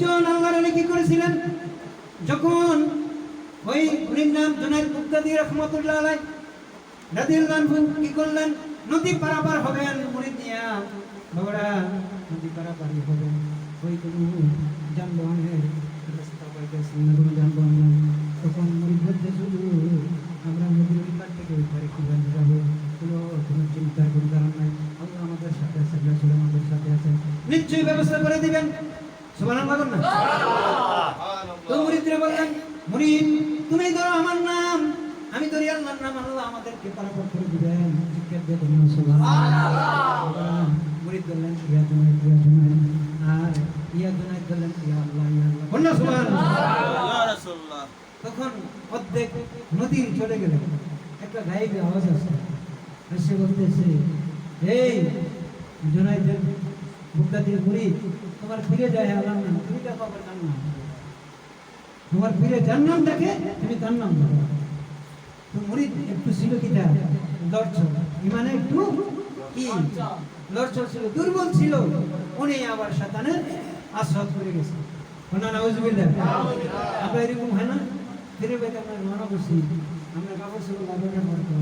একজন আল্লাহর আলী কি করেছিলেন? যখন ওই উনির নাম জুনাইদ মুক্তাদি রহমতুল্লাহ আলাই রাদিয়াল্লাহু আনহু কি করলেন? নদী পারাপার হবেন মুরিদ নিয়া বাবারা নদী পারাপার হবেন ওই কোনো যানবাহনের রাস্তা পাইতেছেন না কোনো যানবাহন। তখন বলতে শুধু আমরা নদীর ওই পার থেকে ওই পারে কীভাবে যাব কোনো কোনো চিন্তার কোনো কারণ নাই। আল্লাহ আমাদের সাথে আছে আমাদের সাথে আছে। নিশ্চয়ই ব্যবস্থা করে দিবেন। সুবহানাল্লাহ বলেন না? তো মুরিদরা বললেন মুরিদ তুমি ধরো আমার নাম। আমি ধরি আল্লাহর নাম আল্লাহ আমাদেরকে পারাপার করে দিবেন। জিজ্ঞাসা দিয়ে বলুন সুবহানাল্লাহ। মুরিদ বললেন ইয়া ইয়া আর ইয়া জুনাইদ বললেন ইয়া আল্লাহ ইয়া আল্লাহ। বলুন সুবহানাল্লাহ। তখন অর্ধেক নদীর চলে গেল। একটা গাইবে আওয়াজ আসছে। এসে বলতেছে এই জুনাইদের বুকদাদির মুরিদ তোমার ফিরে যায় আল্লাহর নাম। তুমি দেখো আবার নাম তোমার ফিরে যার নাম দেখে তুমি তার নাম তো মুরিদ, একটু ছিল কি তার? লড়ছল ইমানে একটু কি? লড়ছল ছিল, দুর্বল ছিল। উনি আবার শয়তানের আশ্রয় করে গেছে। কোনা নাউজুবিল্লাহ। আমরা এরকম হয় না? ফিরে বেতে আমরা মনে করছি আমরা কাপড় ছিল লাগানো করতো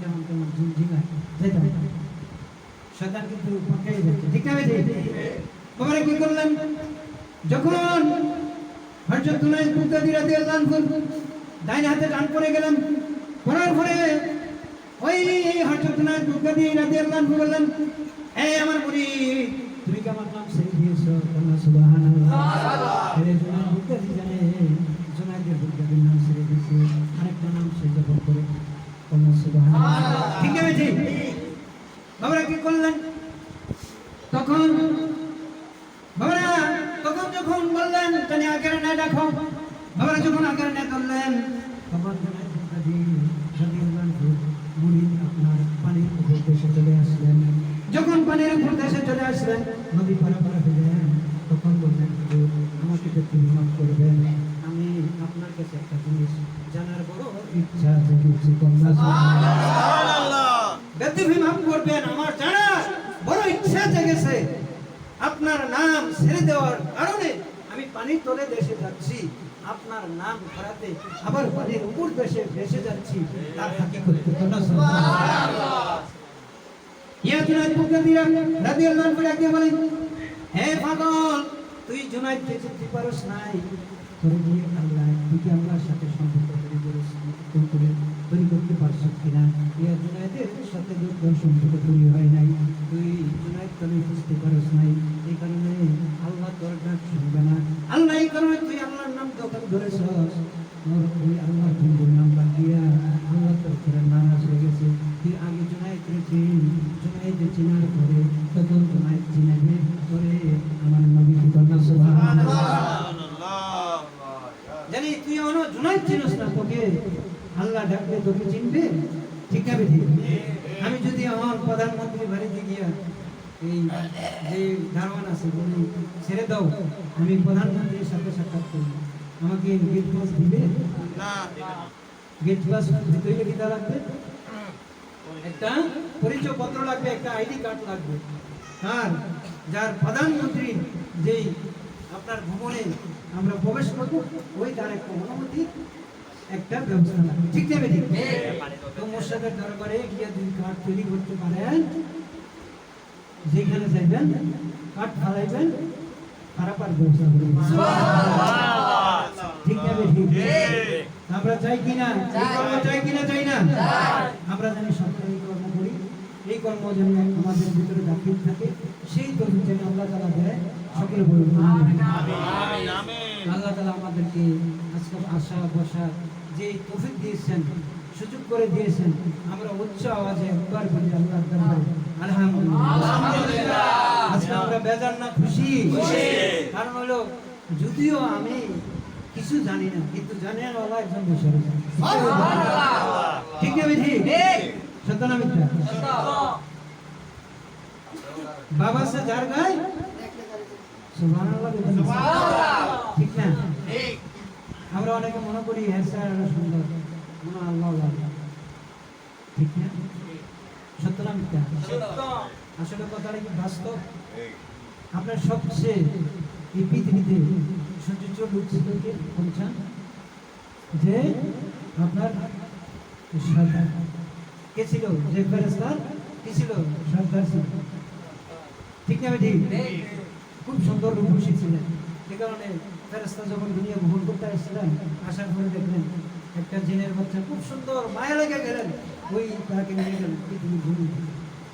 কেমন কেমন ঝিমঝিমায় যেতাম ঠিক না বেঠে কি করলেন? যখন হযরত তুনাইস মুক্তাদি রাদিয়াল্লাহু আনহু ডাইন হাতে ডান করে গেলেন করার পরে ওই হযরত তুনাইস মুক্তাদি রাদিয়াল্লাহু আনহু বললেন এই আমার আমার নাম ছেড়ে দিয়েছ? আল্লাহ সুবহানাল্লাহ। ছেড়ে জুনাইদ মুক্তাদি জানে, জুনাইদের সুবহানাল্লাহ। ঠিক আছে ঠিক বাবারা কি করলেন তখন বাবারা তখন যখন বললেন তুমি আগে না দেখো। বাবারা যখন আগে না করলেন তখন আপনার পানির উপর দেশে চলে আসলেন। যখন পানির উপর দেশে চলে আসলেন নদী পারাপার হলেন তখন বললেন আমাকে তো মাফ করবেন। আমি আপনার কাছে একটা জিনিস জানার বড় ইচ্ছা কন্যা করবেন। জেগেছে আপনার নাম ছেড়ে দেওয়ার কারণে আমি পানির তলে দেশে যাচ্ছি। আপনার নাম ধরাতে আবার পানির উপর দেশে ভেসে যাচ্ছি। তার হাকি করতে হে তুই সাথে সম্পর্ক তৈরি করে জুনাইদের সাথে সম্পর্ক তৈরি হয় নাই। তুই তুমি বুঝতে পারস নাই। এই কারণে আল্লাহ তোর ডাক শুনবে না। আল্লাহ এই কারণে তুই আল্লাহর নাম ধরেছস তোর ওই আল্লাহর বন্ধুর নাম বাদ দিয়া আল্লাহ তোর করে নারাজ হয়ে গেছে। তুই আগে চিন। চিনার পরে তখন চিনাবে। তোরে আমার নবী কন্যা সুবহানাল্লাহ। জানি তুই চিনস না তোকে। আল্লাহ ডাকবে তোকে চিনবে। ঠিক আছে আমি যদি আমার প্রধানমন্ত্রী বাড়িতে গিয়া এই যে দারোয়ান আছে বলি ছেড়ে দাও। আমি প্রধানমন্ত্রীর সাথে সাক্ষাৎ করি আমাকে গেট পাস দিবে? গেট পাস দিতে কি লাগবে? একটা পরিচয় পত্র লাগবে একটা আইডি কার্ড লাগবে। আর যার প্রধানমন্ত্রী যেই আপনার ভবনে আমরা প্রবেশ করব ওই তার একটা অনুমতি একটা ব্যবস্থা লাগবে। ঠিক যাবে ঠিক? তো মোর্শেদের দরবারে গিয়ে যদি কার্ড তৈরি করতে পারেন। যেখানে যাইবেন কার্ড ফালাইবেন পারাপার ব্যবস্থা করবেন ঠিক যাবে ঠিক আমরা চাই কিনা চাই কিনা চাই না? আমরা জানি সরকারি কর্ম করি। এই কর্ম যেন আমাদের ভিতরে দাখিল থাকে। সেই তথ্য যেন আল্লাহ তালা দেয়। সকলে বলুন আল্লাহ তালা আমাদেরকে আজকে আশা বসা যে তৌফিক দিয়েছেন সুযোগ করে দিয়েছেন। আমরা উচ্চ আওয়াজে একবার বলি আল্লাহ দরবারে আলহামদুলিল্লাহ। আজকে আমরা বেজার না খুশি? কারণ হলো যদিও আমি কিছু জানি না কিন্তু জানেন আল্লাহ একজন বসে। ঠিক না ঠিক। সত্য না মিথ্যা? বাবা সে যার গায়। ঠিক না? আমরা অনেকে মনে করি হ্যাঁ স্যার সুন্দর। মনে। ঠিক না কি বাস্তব আপনার সবচেয়ে এই পৃথিবীতে পৌঁছান যে আপনার কে ছিল যে ফেরেস্তার কে ছিল সরকার ছিল ঠিক না ঠিক খুব সুন্দর রূপসী ছিলেন সে কারণে ফেরেস্তা যখন দুনিয়া ভ্রমণ করতে আসছিলেন আসার পরে দেখলেন একটা জিনের বাচ্চা খুব সুন্দর মায়া লেগে গেলেন। ওই তাকে নিয়ে গেলেন পৃথিবীর ভূমি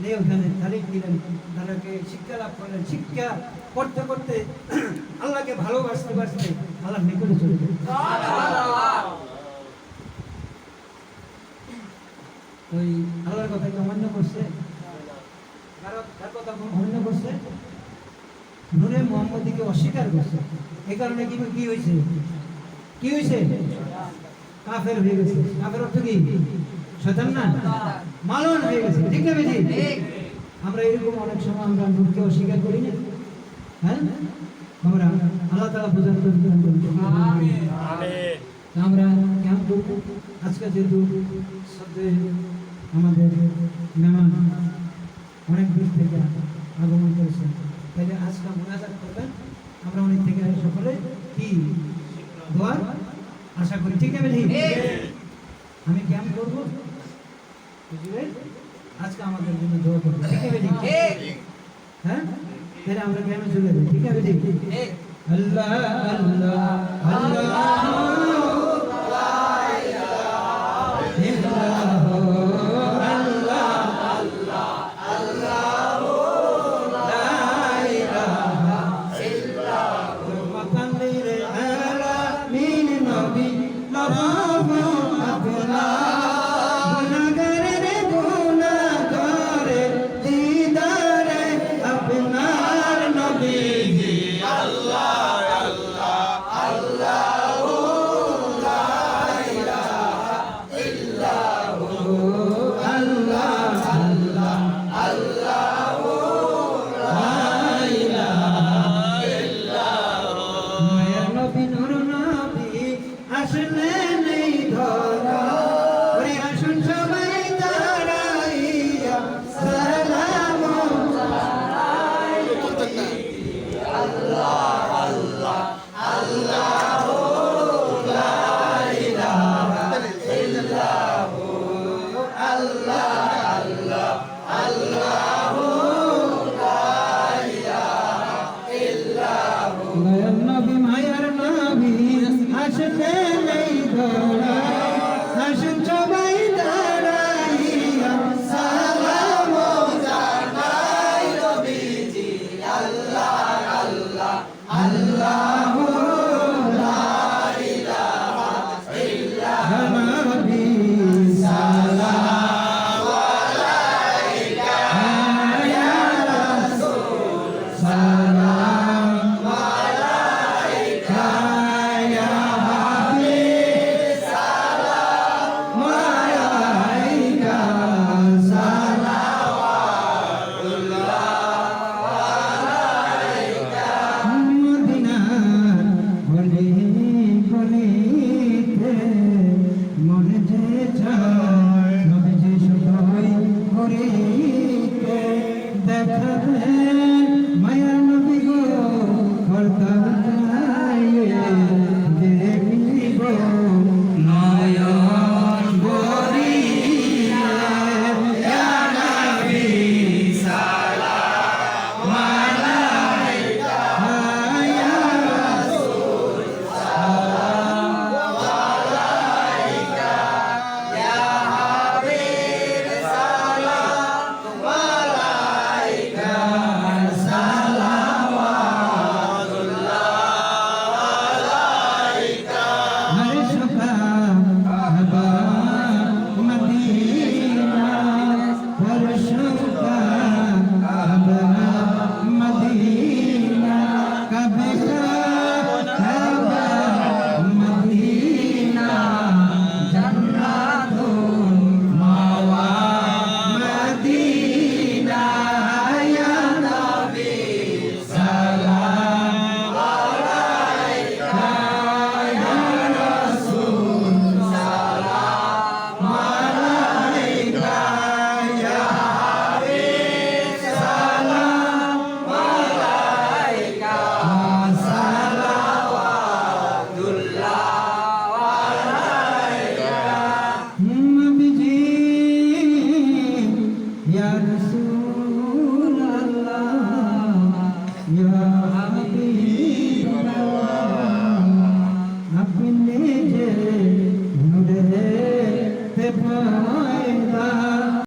নিয়ে ওখানে তারিখ দিলেন তাদেরকে শিক্ষা লাভ করলেন। শিক্ষা করতে করতে আল্লাহকে ভালোবাসতে বাসতে আল্লাহ নিকটে চলে গেলেন। ওই আল্লাহর কথা কি অমান্য করছে। কারও কার কথা অমান্য করছে। নূরে মোহাম্মদীকে অস্বীকার করছে। এই কারণে কি হয়েছে? কি হয়েছে? কাফের হয়ে গেছে। কাফের অর্থ কি? শয়তান না? মালন হয়ে গেছে। ঠিক না বেশি আমরা এরকম অনেক সময় আমরা নূরকে অস্বীকার করি না। হ্যাঁ? আমরা আল্লাহ তাআলা বোঝার আমরা কেমন করব? আজকে যেহেতু সদ্যে আমাদের মেহমান অনেক দূর থেকে আগমন করেছেন তাহলে আজকে মোনাজাত করবেন আমরা অনেক থেকে সকলে কি? দোয়ার আশা করি ঠিক আছে ঠিক আমি ক্যাম্প করব বুঝলে আজকে আমাদের জন্য দোয়া করব ঠিক আছে ঠিক হ্যাঁ তাহলে আমরা ক্যাম্পে চলে যাই ঠিক আছে ঠিক আল্লাহ আল্লাহ আল্লাহ আসলেন এই